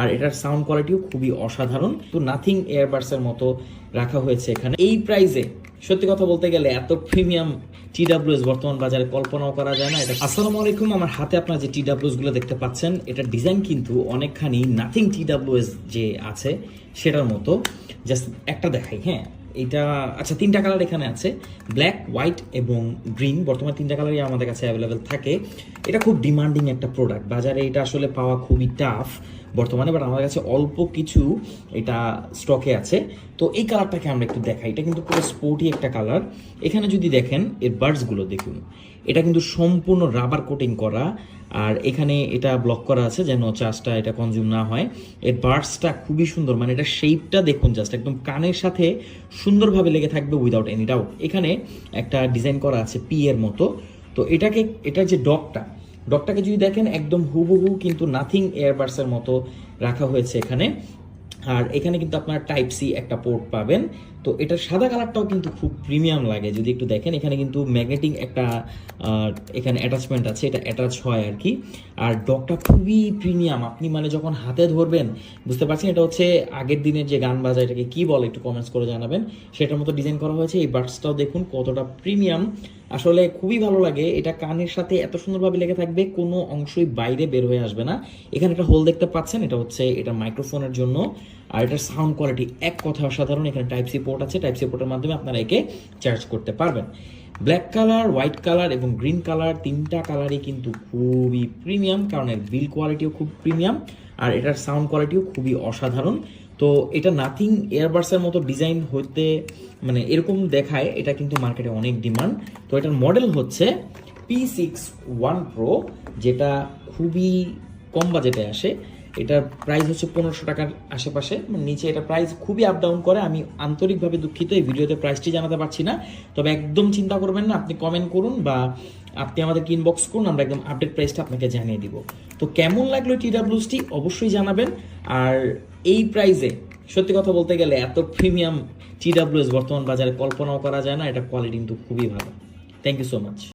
আর এটার সাউন্ড কোয়ালিটিও খুবই অসাধারণ। তো নাথিং এয়ারবার্সের মতো রাখা হয়েছে এখানে। এই প্রাইসে সত্যি কথা বলতে গেলে এত প্রিমিয়াম টিডাব্লিউএস বর্তমান বাজারে কল্পনাও করা যায় না। এটা আসসালামু আলাইকুম, আমার হাতে আপনার যে টিডাব্লিউএসগুলো দেখতে পাচ্ছেন, এটার ডিজাইন কিন্তু অনেকখানি নাথিং টিডাব্লিউএস যে আছে, সেটার মতো। জাস্ট একটা দেখাই হ্যাঁ। এটা আচ্ছা তিনটা কালার এখানে আছে ব্ল্যাক হোয়াইট এবং গ্রিন বর্তমানে তিনটা কালারই আমাদের কাছে অ্যাভেলেবেল থাকে। এটা খুব ডিমান্ডিং একটা প্রোডাক্ট বাজারে এটা আসলে পাওয়া খুবই টাফ বর্তমানে বাট আমার কাছে অল্প কিছু এটা স্টকে আছে। তো এই কালারটাকে আমরা একটু দেখাই। এটা কিন্তু পুরো স্পোর্টি একটা কালার এখানে যদি দেখেন, এর বার্ডসগুলো দেখুন। এটা কিন্তু সম্পূর্ণ রাবার কোটিং করা। আর এখানে এটা ব্লক করা আছে যেন চার্জটা এটা কনজিউম না হয়। এর বার্ডসটা খুবই সুন্দর মানে এটা শেপটা দেখুন জাস্ট একদম কানের সাথে সুন্দরভাবে লেগে থাকবে উইদাউট এনি ডাউট এখানে একটা ডিজাইন করা আছে পি এর মতো। তো এটাকে এটা যে ডগটা, ডগটাকে যদি দেখেন একদম হুবহু কিন্তু নাথিং এয়ারবাডসের মতো রাখা হয়েছে এখানে। আর এখানে কিন্তু আপনার টাইপ সি একটা পোর্ট পাবেন। তো এটার সাদা কালারটাও কিন্তু খুব প্রিমিয়াম লাগে। যদি একটু দেখেন, এখানে কিন্তু ম্যাগনেটিক একটা এখানে অ্যাটাচমেন্ট আছে, এটা অ্যাটাচ হয় আর কি। আর ডগটা খুবই প্রিমিয়াম আপনি মানে যখন হাতে ধরবেন, বুঝতে পারছেন? এটা হচ্ছে আগের দিনের যে গান বাজা, এটাকে কি বলে একটু কমেন্টস করে জানাবেন। সেটার মতো ডিজাইন করা হয়েছে। এই বার্ডসটাও দেখুন কতটা প্রিমিয়াম আসলে খুবই ভালো লাগে। এটা কানের সাথে এত সুন্দরভাবে লেগে থাকবে, কোনো অংশই বাইরে বের হয়ে আসবে না। এখানে একটা হোল দেখতে পাচ্ছেন, এটা হচ্ছে, এটা মাইক্রোফোনের জন্য। আর এটার সাউন্ড কোয়ালিটি এক কথা অসাধারণ। এখানে টাইপ সি পোর্ট আছে টাইপ সি পোর্টের মাধ্যমে আপনারা একে চার্জ করতে পারবেন। ব্ল্যাক কালার হোয়াইট কালার এবং গ্রিন কালার তিনটা কালারই কিন্তু খুবই প্রিমিয়াম কারণ এর বিল কোয়ালিটিও খুব প্রিমিয়াম আর এটার সাউন্ড কোয়ালিটিও খুবই অসাধারণ। তো এটা নাথিং এয়ারবাডসের মতো ডিজাইন হতে মানে এরকম দেখায়, এটা কিন্তু মার্কেটে অনেক ডিমান্ড তো এটার মডেল হচ্ছে পি সিক্স ওয়ান প্রো যেটা খুবই কম বাজেটে আসে। এটার প্রাইস হচ্ছে পনেরোশো টাকার আশেপাশে। মানে নিচে এটা প্রাইস খুবই আপ ডাউন করে। আমি আন্তরিকভাবে দুঃখিত, এই ভিডিওতে প্রাইসটি জানাতে পারছি না। তবে একদম চিন্তা করবেন না, আপনি কমেন্ট করুন বা আপনি আমাদেরকে ইনবক্স করুন, আমরা একদম আপডেট প্রাইসটা আপনাকে জানিয়ে দিব। তো কেমন লাগল টি অবশ্যই জানাবেন। আর এই প্রাইসে সত্যি কথা বলতে গেলে এত প্রিমিয়াম টি বর্তমান বাজারে কল্পনাও করা যায় না, এটা কোয়ালিটি কিন্তু খুবই ভালো। Thank you so much